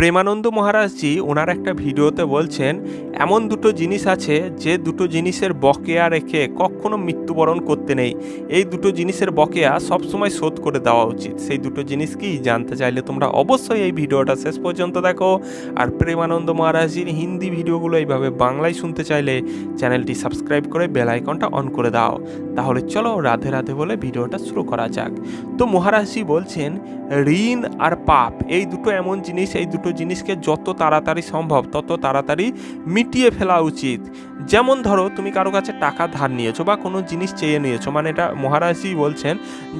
প্রেমানন্দ মহারাজজি ওনার একটা ভিডিওতে বলছেন, এমন দুটো জিনিস আছে যে দুটো জিনিসের বকেয়া রেখে কখনো মৃত্যুবরণ করতে নেই। এই দুটো জিনিসের বকেয়া সবসময় শোধ করে দেওয়া উচিত। সেই দুটো জিনিস কি? জানতে চাইলে তোমরা অবশ্যই এই ভিডিওটা শেষ পর্যন্ত দেখো। আর প্রেমানন্দ মহারাজজির হিন্দি ভিডিওগুলো এইভাবে বাংলায় শুনতে চাইলে চ্যানেলটি সাবস্ক্রাইব করে বেল আইকনটা অন করে দাও। তাহলে চলো রাধে রাধে বলে ভিডিওটা শুরু করা যাক। তো মহারাজজি বলছেন, ঋণ আর পাপ, এই দুটো এমন জিনিস, এই দুটো জিনিসকে যত তাড়াতাড়ি সম্ভব, তত তাড়াতাড়ি মিটিয়ে ফেলা উচিত। যেমন ধরো, তুমি কারও কাছে টাকা ধার নিয়েছো বা কোনো জিনিস চেয়ে নিয়েছো মানে এটা মহারাজজি বলছেন,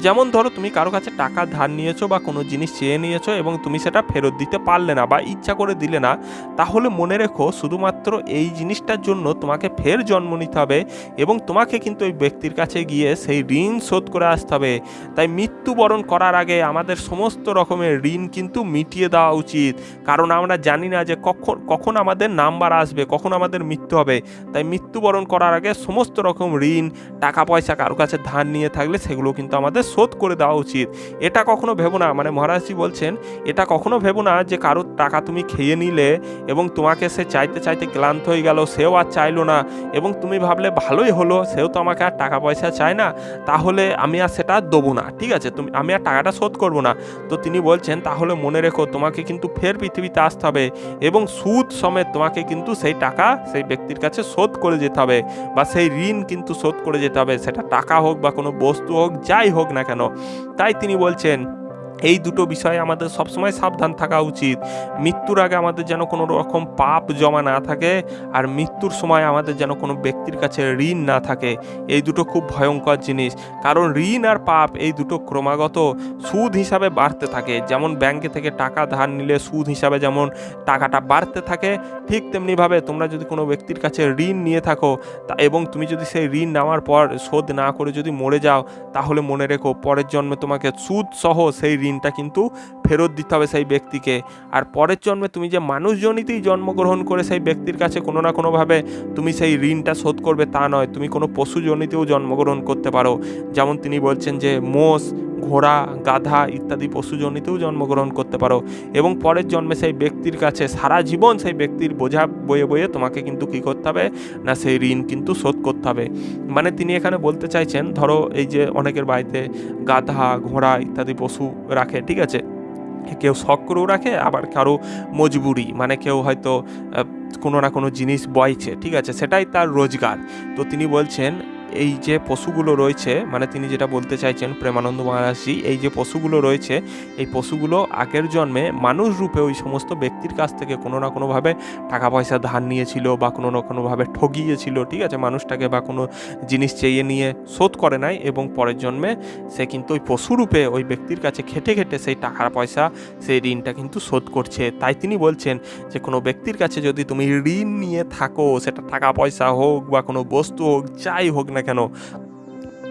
যেমন ধরো, তুমি কারও কাছে টাকা ধার নিয়েছো বা কোনো জিনিস চেয়ে নিয়েছো এবং তুমি সেটা ফেরত দিতে পারলে না বা ইচ্ছা করে দিলে না, তাহলে মনে রেখো শুধুমাত্র এই জিনিসটার জন্য তোমাকে ফের জন্ম নিতে হবে এবং তোমাকে কিন্তু ওই ব্যক্তির কাছে গিয়ে সেই ঋণ শোধ করে আসতে হবে। তাই মৃত্যুবরণ করার আগে আমাদের সমস্ত রকমের ঋণ কিন্তু মিটিয়ে দেওয়া উচিত। কারণ আমরা জানি না যে কখন কখন আমাদের নাম্বার আসবে, কখন আমাদের মৃত্যু হবে। তাই মৃত্যুবরণ করার আগে সমস্ত রকম ঋণ, টাকা পয়সা কারও কাছে ধার নিয়ে থাকলে সেগুলো কিন্তু আমাদের শোধ করে দেওয়া উচিত। এটা কখনো ভেবো না। মানে মহারাজজি বলছেন, এটা কখনো ভেবো না যে কারোর টাকা তুমি খেয়ে নিলে এবং তোমাকে সে চাইতে চাইতে ক্লান্ত হয়ে গেল, সেও আর চাইলো না এবং তুমি ভাবলে ভালোই হলো, সেও তো আমাকে আর টাকা পয়সা চায় না, তাহলে আমি আর সেটা দেবো না। ঠিক আছে, তুমি, আমি আর টাকাটা শোধ করব না। তো তিনি বলছেন, তাহলে মনে রেখো, তোমাকে কিন্তু ফের পৃথিবীতে আসতে হবে এবং সুদ সমেত তোমাকে কিন্তু সেই টাকা সেই ব্যক্তির কাছে শোধ করে যেতে হবে বা সেই ঋণ কিন্তু শোধ করে যেতে হবে। সেটা টাকা হোক বা কোনো বস্তু হোক, যাই হোক না কেন। তাই তিনি বলছেন এই দুটো বিষয়ে আমাদের সবসময় সাবধান থাকা উচিত। মৃত্যুর আগে আমাদের যেন কোনো রকম পাপ জমা না থাকে আর মৃত্যুর সময় আমাদের যেন কোনো ব্যক্তির কাছে ঋণ না থাকে। এই দুটো খুব ভয়ঙ্কর জিনিস। কারণ ঋণ আর পাপ এই দুটো ক্রমাগত সুদ হিসাবে বাড়তে থাকে। যেমন ব্যাংকে থেকে টাকা ধার নিলে সুদ হিসাবে যেমন টাকাটা বাড়তে থাকে, ঠিক তেমনিভাবে তোমরা যদি কোনো ব্যক্তির কাছে ঋণ নিয়ে থাকো তা এবং তুমি যদি সেই ঋণ নেওয়ার পর শোধ না করে যদি মরে যাও, তাহলে মনে রেখো পরের জন্মে তোমাকে সুদ সহ সেই ঋণটা কিন্তু ফেরত দিতে হবে সেই ব্যক্তিকে। আর পরের জন্মে তুমি যে মানুষজনিতেই জন্মগ্রহণ করে সেই ব্যক্তির কাছে কোনো না কোনোভাবে তুমি সেই ঋণটা শোধ করবে তা নয়। তুমি কোনো পশুজনিতেও জন্মগ্রহণ করতে পারো। যেমন তিনি বলছেন যে মোষ ঘোড়া, গাধা ইত্যাদি পশুজনিতেও জন্মগ্রহণ করতে পারো এবং পরের জন্মে সেই ব্যক্তির কাছে সারা জীবন সেই ব্যক্তির বোঝা বয়ে বয়ে তোমাকে কিন্তু কী করতে হবে? না, সেই ঋণ কিন্তু শোধ করতে হবে। মানে তিনি এখানে বলতে চাইছেন, ধরো এই যে অনেকের বাড়িতে গাধা, ঘোড়া ইত্যাদি পশু রাখে, ঠিক আছে? কেউ শখ রাখে, আবার কারও মজবুরি মানে কেউ হয়তো কোনো না কোনো জিনিস বয়ছে, ঠিক আছে? সেটাই তার রোজগার। তো তিনি বলছেন এই যে পশুগুলো রয়েছে মানে তিনি যেটা বলতে চাইছেন প্রেমানন্দ মহারাজজি, এই যে পশুগুলো রয়েছে, এই পশুগুলো আগের জন্মে মানুষ রূপে ওই সমস্ত ব্যক্তির কাছ থেকে কোনো না কোনোভাবে টাকা পয়সা ধার নিয়েছিল বা কোনো না কোনোভাবে ঠগিয়েছিল, ঠিক আছে? মানুষটাকে বা কোনো জিনিস চেয়ে নিয়ে শোধ করে নাই এবং পরের জন্মে সে কিন্তু ওই পশুরূপে ওই ব্যক্তির কাছে খেটে খেটে সেই টাকার পয়সা, সেই ঋণটা কিন্তু শোধ করছে। তাই তিনি বলছেন যে কোনো ব্যক্তির কাছে যদি তুমি ঋণ নিয়ে থাকো, সেটা টাকা পয়সা হোক বা কোনো বস্তু হোক, যাই হোক না কেন,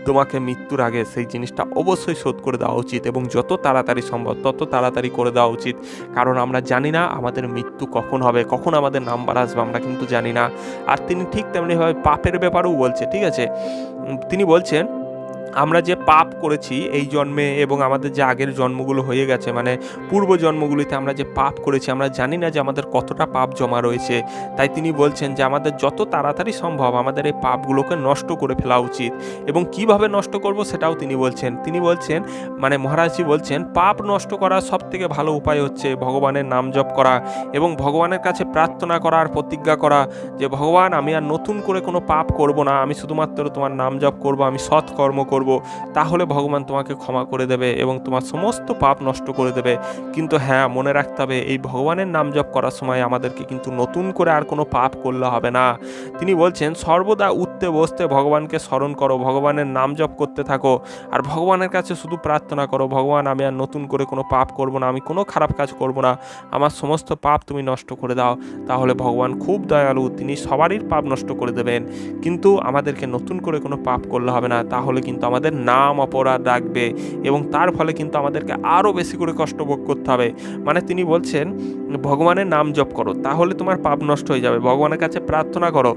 তোমাকে মৃত্যুর আগে সেই জিনিসটা অবশ্যই শোধ করে দেওয়া উচিত এবং যত তাড়াতাড়ি সম্ভব তত তাড়াতাড়ি করে দেওয়া উচিত। কারণ আমরা জানি না আমাদের মৃত্যু কখন হবে, কখন আমাদের নাম্বার আসবে, আমরা কিন্তু জানি না। আর তিনি ঠিক তেমনিভাবে পাপের ব্যাপারেও বলছে, ঠিক আছে? তিনি বলছেন আমরা যে পাপ করেছি এই জন্মে এবং আমাদের যে আগের জন্মগুলো হয়ে গেছে মানে পূর্ব জন্মগুলিতে আমরা যে পাপ করেছি, আমরা জানি না যে আমাদের কতটা পাপ জমা রয়েছে। তাই তিনি বলছেন যে আমাদের যত তাড়াতাড়ি সম্ভব আমাদের এই পাপগুলোকে নষ্ট করে ফেলা উচিত। এবং কীভাবে নষ্ট করব সেটাও তিনি বলছেন। তিনি বলছেন মানে মহারাজজি বলছেন, পাপ নষ্ট করার সব থেকে ভালো উপায় হচ্ছে ভগবানের নাম জপ করা এবং ভগবানের কাছে প্রার্থনা করা আর প্রতিজ্ঞা করা যে, ভগবান, আমি আর নতুন করে কোনো পাপ করব না। আমি শুধুমাত্র তোমার নাম জপ করব, আমি সৎ কর্ম করব, তাহলে ভগবান তোমাকে ক্ষমা করে দেবে এবং তোমার সমস্ত পাপ নষ্ট করে দেবে। কিন্তু হ্যাঁ মনে রাখতে হবে, এই ভগবানের নাম জপ করার সময় আমাদেরকে কিন্তু নতুন করে আর কোনো পাপ করলে হবে না। তিনি বলছেন, সর্বদা উঠতে বসতে ভগবানকে স্মরণ করো, ভগবানের নাম জপ করতে থাকো। আর ভগবানের কাছে শুধু প্রার্থনা করো, ভগবান, আমি আর নতুন করে কোনো পাপ করব না, আমি কোনো খারাপ কাজ করব না, আমার সমস্ত পাপ তুমি নষ্ট করে দাও। তাহলে ভগবান খুব দয়ালু, তিনি সবারই পাপ নষ্ট করে দেবেন। কিন্তু আমাদেরকে নতুন করে কোনো পাপ করলে হবে না, তাহলে কিন্তু আমাদের নাম অপরাধ রাখবে এবং তার ফলে কিন্তু আমাদেরকে আরও বেশি করে কষ্ট ভোগ করতে হবে। মানে তিনি বলছেন, ভগবানের নাম জপ করো, তাহলে তোমার পাপ নষ্ট হয়ে যাবে। ভগবানের কাছে প্রার্থনা করো।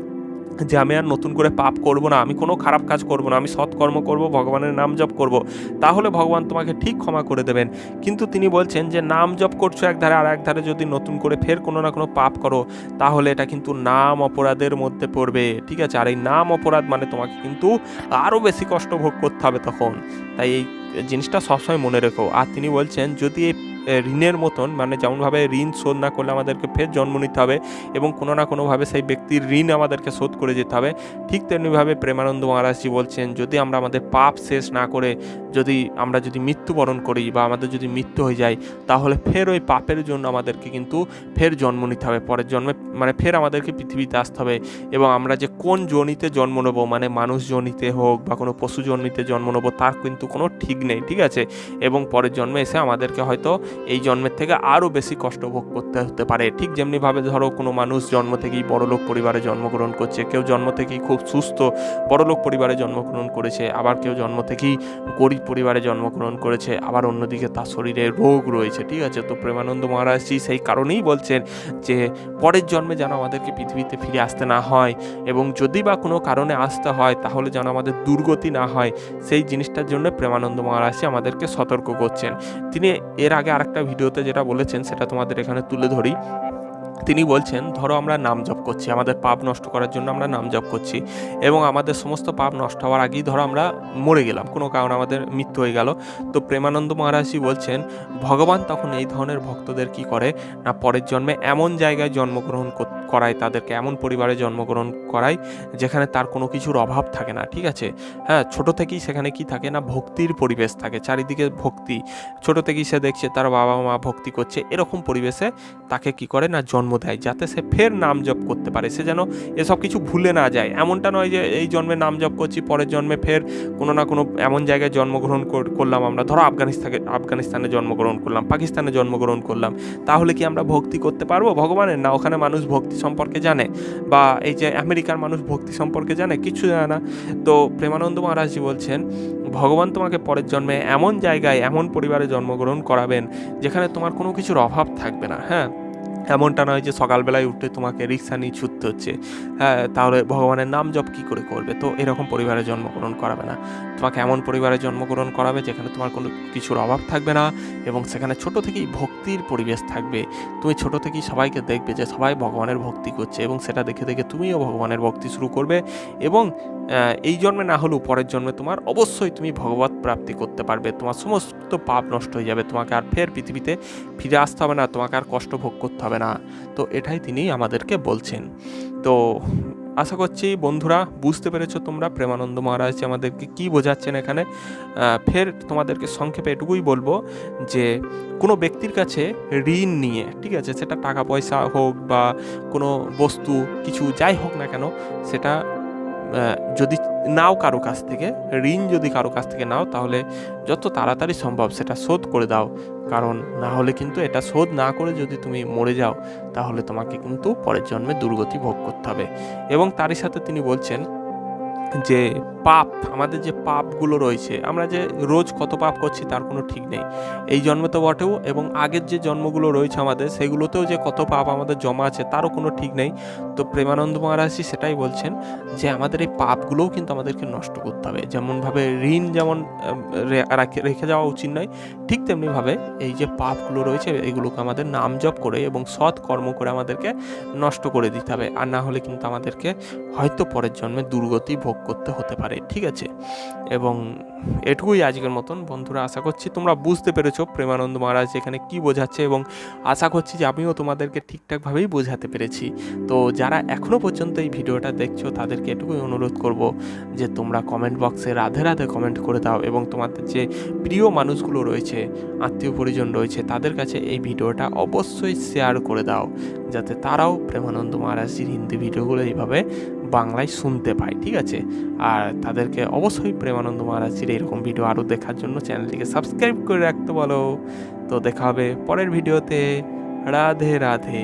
যে আমি আর নতুন করে পাপ করব না, আমি কোনো খারাপ কাজ করব না, আমি সৎকর্ম করব, ভগবানের নাম জপ করব, তাহলে ভগবান তোমাকে ঠিক ক্ষমা করে দেবেন। কিন্তু তিনি বলছেন যে, নাম জপ করছ এক ধারে, আর এক ধারে যদি নতুন করে ফের কোনো না কোনো পাপ করো, তাহলে এটা কিন্তু নাম অপরাধের মধ্যে পড়বে। ঠিক আছে? আর এই নাম অপরাধ মানে তোমাকে কিন্তু আরও বেশি কষ্ট ভোগ করতে হবে তখন। তাই এই জিনিসটা সবসময় মনে রেখো। আর তিনি বলছেন, যদি এই ঋণের মতন মানে যেমনভাবে ঋণ শোধ না করলে আমাদেরকে ফের জন্ম নিতে হবে এবং কোনো না কোনোভাবে সেই ব্যক্তির ঋণ আমাদেরকে শোধ করে যেতে হবে। ঠিক তেমনিভাবে প্রেমানন্দ মহারাজজি বলছেন, যদি আমরা আমাদের পাপ শেষ না করে যদি আমরা যদি মৃত্যুবরণ করি বা আমাদের যদি মৃত্যু হয়ে যায়, তাহলে ফের ওই পাপের জন্য আমাদেরকে কিন্তু ফের জন্ম নিতে হবে। পরের জন্মে মানে ফের আমাদেরকে পৃথিবীতে আসতে হবে এবং আমরা যে কোন জনিতে জন্ম নেব মানে মানুষ জনিতে হোক বা কোনো পশু জন্মিতে জন্ম নেব, তার কিন্তু কোনো ঠিক নেই, ঠিক আছে? এবং পরের জন্মে এসে আমাদেরকে হয়তো এই জন্মের থেকে আরও বেশি কষ্ট ভোগ করতে হতে পারে। ঠিক যেমনিভাবে ধরো কোনো মানুষ জন্ম থেকেই বড়লোক পরিবারে জন্মগ্রহণ করছে, কেউ জন্ম থেকেই খুব সুস্থ বড়লোক পরিবারে জন্মগ্রহণ করেছে, আবার কেউ জন্ম থেকেই গরিব পরিবারে জন্মগ্রহণ করেছে, আবার অন্যদিকে তার শরীরে রোগ রয়েছে, ঠিক আছে? তো প্রেমানন্দ মহারাজজি সেই কারণেই বলছেন যে, পরের জন্মে যেন আমাদেরকে পৃথিবীতে ফিরে আসতে না হয় এবং যদি বা কোনো কারণে আসতে হয়, তাহলে যেন আমাদের দুর্গতি না হয়। সেই জিনিসটার জন্য প্রেমানন্দ মহারাজজি আমাদেরকে সতর্ক করছেন। তিনি এর আগে আরেকটা ভিডিওতে যেটা বলেছেন সেটা তোমাদের এখানে তুলে ধরি। তিনি বলছেন, ধরো আমরা নাম জপ করছি, আমাদের পাপ নষ্ট করার জন্য আমরা নাম জপ করছি এবং আমাদের সমস্ত পাপ নষ্ট হওয়ার আগেই ধরো আমরা মরে গেলাম, কোনো কারণে আমাদের মৃত্যু হয়ে গেল। তো প্রেমানন্দ মহারাজজি বলছেন, ভগবান তখন এই ধরনের ভক্তদের কি করে? না পরের জন্মে এমন জায়গায় জন্মগ্রহণ কর- করায় তাদেরকে, এমন পরিবারে জন্মগ্রহণ করায় যেখানে তার কোনো কিছুর অভাব থাকে না, ঠিক আছে? হ্যাঁ ছোট থেকেই সেখানে কি থাকে না, ভক্তির পরিবেশ থাকে, চারিদিকে ভক্তি। ছোট থেকেই সে দেখছে তার বাবা মা ভক্তি করছে, এরকম পরিবেশে তাকে কি করে না জন্ম দেয়, যাতে সে ফের নাম জপ করতে পারে। সে যেন এসব কিছু ভুলে না যায়। এমনটা নয় যে এই জন্মে নাম জপ করছি, পরের জন্মে ফের কোনো না কোনো এমন জায়গায় জন্মগ্রহণ কর- করলাম আমরা। ধরো আফগানিস্তানে আফগানিস্তানে জন্মগ্রহণ করলাম, পাকিস্তানে জন্মগ্রহণ করলাম। তাহলে কি আমরা ভক্তি করতে পারব ভগবানের? না, ওখানে মানুষ ভক্তি সম্পর্কে জানে। বা এই যে আমেরিকার মানুষ ভক্তি সম্পর্কে জানে, কিছু জানে না। তো প্রেমানন্দ মহারাজজি বলছেন, ভগবান তোমাকে পরের জন্মে এমন জায়গায়, এমন পরিবারে জন্মগ্রহণ করাবেন, যেখানে তোমার কোনো কিছুর অভাব থাকবে না। হ্যাঁ? এমনটা নয় যে সকালবেলায় উঠে তোমাকে রিক্সা নিয়ে ছুটতে হচ্ছে। হ্যাঁ তাহলে ভগবানের নাম জপ কী করে করবে? তো এরকম পরিবারে জন্মগ্রহণ করাবে না। তোমাকে এমন পরিবারে জন্মগ্রহণ করাবে যেখানে তোমার কোনো কিছুর অভাব থাকবে না এবং সেখানে ছোট থেকেই ভক্তির পরিবেশ থাকবে। তুমি ছোট থেকেই সবাইকে দেখবে যে সবাই ভগবানের ভক্তি করছে এবং সেটা দেখে দেখে তুমিও ভগবানের ভক্তি শুরু করবে এবং এই জন্মে না হলেও পরের জন্মে তোমার অবশ্যই তুমি ভগবত প্রাপ্তি করতে পারবে। তোমার সমস্ত পাপ নষ্ট হয়ে যাবে। তোমাকে আর ফের পৃথিবীতে ফিরে আসতে হবে না। তোমাকে আর কষ্ট ভোগ করতে হবে না। তো এটাই তিনি আমাদেরকে বলছেন। তো আশা করছি বন্ধুরা বুঝতে পেরেছ তোমরা। প্রেমানন্দ মহারাজ আমাদেরকে কি বোঝাচ্ছেন এখানে। ফের তোমাদেরকে সংক্ষেপে এটুকুই বলব যে কোনো ব্যক্তির কাছে ঋণ নিয়ে, ঠিক আছে, সেটা টাকা পয়সা হোক বা কোনো বস্তু, কিছু যাই হোক না কেন, সেটা যদি নাও কারও কাছ থেকে, ঋণ যদি কারও কাছ থেকে নাও, তাহলে যত তাড়াতাড়ি সম্ভব সেটা শোধ করে দাও। কারণ না হলে কিন্তু এটা শোধ না করে যদি তুমি মরে যাও, তাহলে তোমাকে কিন্তু পরের জন্মে দুর্গতি ভোগ করতে হবে। এবং তারই সাথে তিনি বলছেন যে পাপ, আমাদের যে পাপগুলো রয়েছে, আমরা যে রোজ কত পাপ করছি তার কোনো ঠিক নেই। এই জন্মে তো বটেও এবং আগের যে জন্মগুলো রয়েছে আমাদের, সেগুলোতেও যে কত পাপ আমাদের জমা আছে তারও কোনো ঠিক নেই। তো প্রেমানন্দ মহারাজজি সেটাই বলছেন যে, আমাদের এই পাপগুলোও কিন্তু আমাদেরকে নষ্ট করতে হবে। যেমনভাবে ঋণ যেমন রেখে যাওয়া উচিত নয়, ঠিক তেমনিভাবে এই যে পাপগুলো রয়েছে, এগুলোকে আমাদের নাম জপ করে এবং সৎ কর্ম করে আমাদেরকে নষ্ট করে দিতে হবে। আর না হলে কিন্তু আমাদেরকে হয়তো পরের জন্মে দুর্গতি ভোগ করতে হতে পারে, ঠিক আছে? এবং এটুকুই আজকের মতন। বন্ধুরা, আশা করছি তোমরা বুঝতে পেরেছ প্রেমানন্দ মহারাজ এখানে কি বোঝাচ্ছে এবং আশা করছি যে আমিও তোমাদেরকে ঠিকঠাকভাবেই বোঝাতে পেরেছি। তো যারা এখনও পর্যন্ত এই ভিডিওটা দেখছ, তাদেরকে এটুকুই অনুরোধ করব যে তোমরা কমেন্ট বক্সে রাধে রাধে কমেন্ট করে দাও এবং তোমাদের যে প্রিয় মানুষগুলো রয়েছে, আত্মীয় পরিজন রয়েছে, তাদের কাছে এই ভিডিওটা অবশ্যই শেয়ার করে দাও। যাতে তারাও প্রেমানন্দ মহারাজজির হিন্দি ভিডিওগুলো এইভাবে বাংলায় শুনতে পায় ঠিক আছে? আর তাদেরকে অবশ্যই প্রেমানন্দ মহারাজের এরকম ভিডিও আরও দেখার জন্য চ্যানেলটিকে সাবস্ক্রাইব করে রাখতে বলো। তো দেখা হবে পরের ভিডিওতে রাধে রাধে।